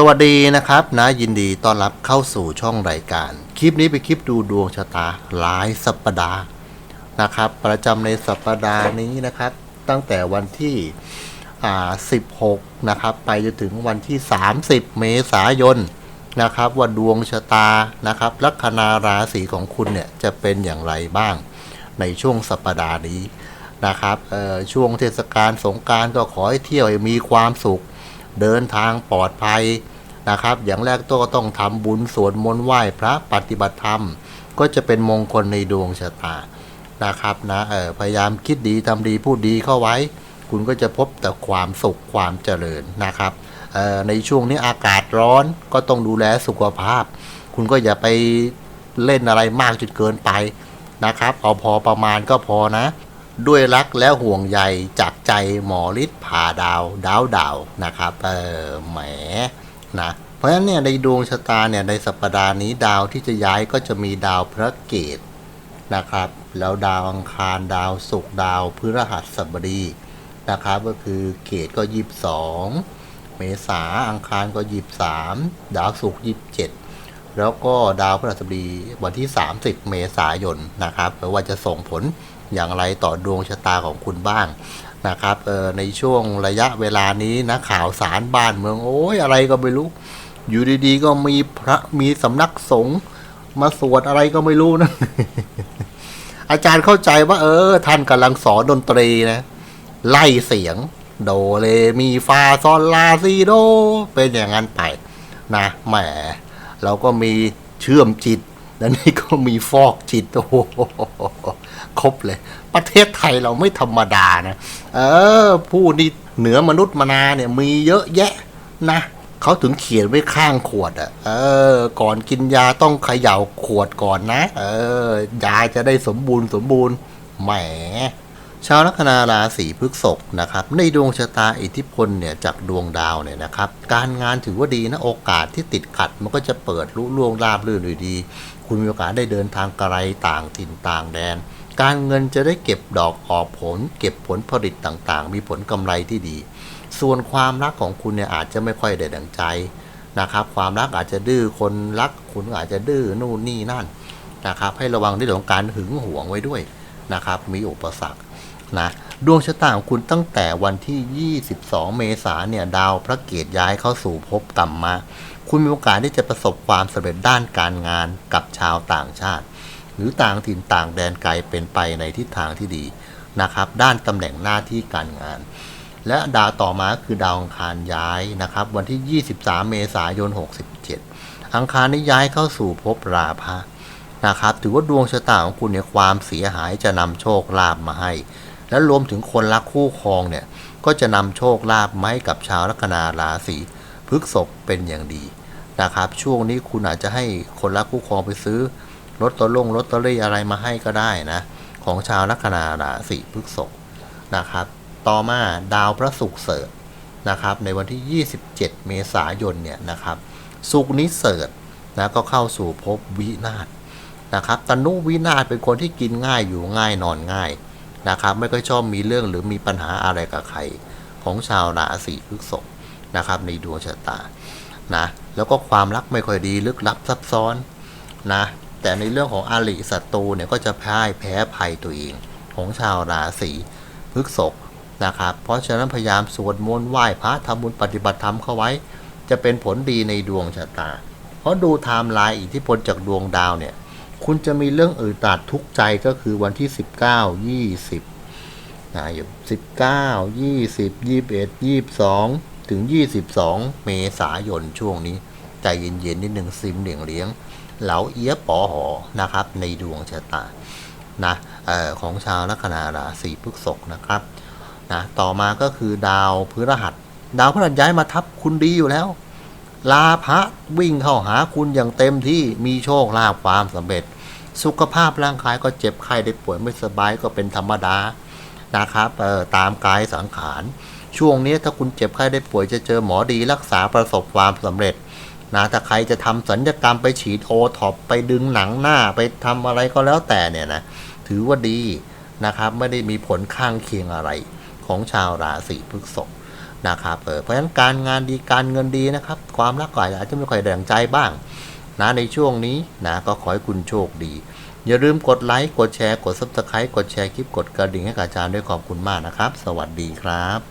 สวัสดีนะครับนะยินดีต้อนรับเข้าสู่ช่องรายการ คลิปนี้เป็นคลิปดูดวงชะตารายสัปดาห์นะครับ ประจำในสัปดาห์นี้นะครับ ตั้งแต่วันที่อ่า16 นะครับ ไปจนถึงวันที่ 30 เมษายนนะครับ ว่าดวงชะตานะครับลัคนาราศีของคุณเนี่ยจะเป็นอย่างไรบ้างในช่วงสัปดาห์นี้นะครับช่วงเทศกาลสงการก็ขอให้เที่ยวให้มีความสุข เดินทางปลอดภัยนะครับ อย่างแรกตัวก็ต้องทำบุญสวดมนต์ไหว้พระปฏิบัติธรรม ก็จะเป็นมงคลในดวงชะตานะครับนะเออพยายามคิดดีทำดีพูดดีเข้าไว้ คุณก็จะพบแต่ความสุขความเจริญนะครับออในช่วงนี้อากาศร้อนก็ต้องดูแลสุขภาพ คุณก็อย่าไปเล่นอะไรมากจนเกินไปนะครับ เอาพอประมาณก็พอนะ ด้วยรักและห่วงใยจากใจหมอฤทธิ์ผ่าดาวดาวดาวนะครับเออแหมนะเพราะฉะนั้นเนี่ยในดวงชะตาเนี่ยในสัปดาห์นี้ดาวที่จะย้ายก็จะมีดาวพระเกตนะครับ แล้วดาวอังคารดาวศุกร์ดาวพฤหัสบดีนะครับ ก็คือเกตก็ยีิบสองเมษาอังคารก็ยีิบสามดาวศุกร์ยีิบเจ็ดแล้วก็ดาวพฤหัสบดีวันที่ 30 เมษายนนะครับว่าจะส่งผล อย่างไรต่อดวงชะตาของคุณบ้างนะครับออในช่วงระยะเวลานี้นะข่าวสารบ้านเมืองโอ้ยอะไรก็ไม่รู้ อยู่ดีๆ ก็มีพระมีสำนักสงฆ์มาสวดอะไรก็ไม่รู้นะอาจารย์เข้าใจว่า เออ ท่านกำลังสอนดนตรีนะ ไล่เสียง โดเลมีฟาซอลลาซีโด เป็นอย่างนั้นไป นะแหมเราก็มีเชื่อมจิต แล้วนี่ก็มีฟอกจิตโอ้โห ครบเลย ประเทศไทยเราไม่ธรรมดานะ เออ ผู้นี่เหนือมนุษย์มนาเนี่ยมีเยอะแยะนะเขาถึงเขียนไว้ข้างขวดอะ่ะ เออ ก่อนกินยาต้องเขย่าขวดก่อนนะ เออ ยาจะได้สมบูรณ์สมบูรณ์ แหม ชาวลัคนาราศีพฤษภนะครับ ในดวงชะตาอิทธิพลเนี่ยจากดวงดาวเนี่ยนะครับ การงานถือว่าดีนะโอกาสที่ติดขัด มันก็จะเปิดลุล่วงราบรื่นดี คุณมีโอกาสได้เดินทางไกลต่างถิ่นต่างแดน การเงินจะได้เก็บดอกออกผล เก็บผลผลิตต่างๆ มีผลกำไรที่ดี ส่วนความรักของคุณเนี่ยอาจจะไม่ค่อยได้ดังใจนะครับ ความรักอาจจะดื้อคนรักคุณอาจจะดื้อนู่นนี่นั่นนะครับ ให้ระวังในเรื่องของการหึงหวงไว้ด้วยนะครับ มีอุปสรรคนะดวงชะตาของคุณตั้งแต่วันที่ 22 เมษายนเนี่ยดาวพระเกตย้ายเข้าสู่ภพกรรมมา คุณมีโอกาสที่จะประสบความสำเร็จด้านการงานกับชาวต่างชาติ หรือต่างถิ่นต่างแดนไกลเป็นไปในทิศทางที่ดีนะครับ ด้านตำแหน่งหน้าที่การงาน และดาวต่อมาคือดาวอังคารย้ายนะครับ วันที่ 23 เมษายน 67 อังคารนี้ย้ายเข้าสู่ภพราพะนะครับ ถือว่าดวงชะตาของคุณเนี่ยความเสียหายจะนำโชคลาภมาให้ และรวมถึงคนรักคู่ครองเนี่ยก็จะนำโชคลาภมาให้กับชาวลัคนาราศีพฤษภเป็นอย่างดีนะครับ ช่วงนี้คุณอาจจะให้คนรักคู่ครองไปซื้อ ลอตเตอรี่ลอตเตอรี่อะไรมาให้ก็ได้นะ ของชาวลัคนาราศีพฤษภนะครับ ต่อมาดาวพระศุกร์เสริฐนะครับ ในวันที่ 27 เมษายนเนี่ยนะครับศุกร์นี้เสริฐนะก็เข้าสู่ภพวินาศนะครับตนุวินาศเป็นคนที่กินง่ายอยู่ง่ายนอนง่ายนะครับ ไม่ค่อยชอบมีเรื่องหรือมีปัญหาอะไรกับใครของชาวราศีพฤษภนะครับ ในดวงชะตานะแล้วก็ความรักไม่ค่อยดีลึกลับซับซ้อนนะ แต่ในเรื่องของอาริศัตรูเนี่ยก็จะพ่ายแพ้ภัยตัวเองของชาวราศีพฤษภนะครับ เพราะฉะนั้นพยายามสวดมนต์ไหว้พระทำบุญปฏิบัติธรรมเข้าไว้ จะเป็นผลดีในดวงชะตา เพราะดูไทม์ไลน์อิทธิพลจากดวงดาวเนี่ย คุณจะมีเรื่องอื่นตัดทุกใจก็คือวันที่ 19 20นะอยู่19 20 21 22 ถึง 22 เมษายนช่วงนี้ ใจเย็นๆนิดหนึ่งซิมเหลียงเลี้ยง เหลาเอียปอหอนะครับ ในดวงชะตานะเออของชาวลัคนาราศีพฤษภนะครับนะต่อมาก็คือดาวพฤหัส ดาวพฤหัสย้ายมาทับคุณดีอยู่แล้ว ลาพระวิ่งเข้าหาคุณอย่างเต็มที่มีโชคลาภความสำเร็จ สุขภาพร่างกายก็เจ็บไข้ได้ป่วยไม่สบายก็เป็นธรรมดานะครับเออตามกายสังขาร ช่วงนี้ถ้าคุณเจ็บไข้ได้ป่วยจะเจอหมอดีรักษาประสบความสำเร็จ นะถ้าใครจะทำสัญญกรรมไปฉีดโอท็อปไปดึงหนังหน้าไปทำอะไรก็แล้วแต่เนี่ยนะถือว่าดีนะครับไม่ได้มีผลข้างเคียงอะไรของชาวราศีพฤษภนะครับเออเพราะฉะนั้นการงานดีการเงินดีนะครับ ความรักก็อาจจะไม่ค่อยแรงใจบ้างนะในช่วงนี้นะก็ขอให้คุณโชคดี อย่าลืมกดไลค์กดแชร์กด subscribe กดแชร์คลิปกดกระดิ่งให้กับอาจารย์ด้วยขอบคุณมากนะครับ สวัสดีครับ